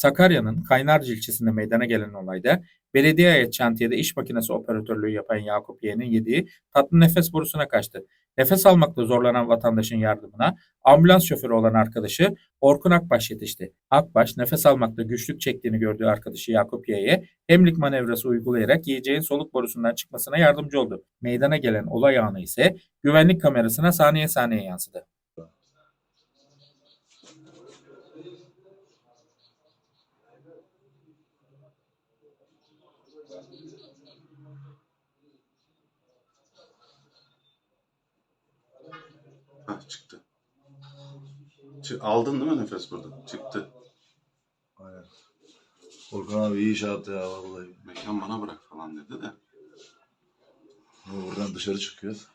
Sakarya'nın Kaynarca ilçesinde meydana gelen olayda belediye ait şantiyede iş makinesi operatörlüğü yapan Yakup Y'nin yediği tatlı nefes borusuna kaçtı. Nefes almakta zorlanan vatandaşın yardımına ambulans şoförü olan arkadaşı Orkun Akbaş yetişti. Akbaş nefes almakta güçlük çektiğini gördüğü arkadaşı Yakup Y'ye hemlik manevrası uygulayarak yiyeceğin soluk borusundan çıkmasına yardımcı oldu. Meydana gelen olay anı ise güvenlik kamerasına saniye saniye yansıdı. Hah çıktı. Çı- aldın değil mi nefes burada? Çıktı. Aynen. Orkan abi iyi iş yaptı ya vallahi. Mekan bana bırak falan dedi de. Şimdi buradan dışarı çıkıyoruz.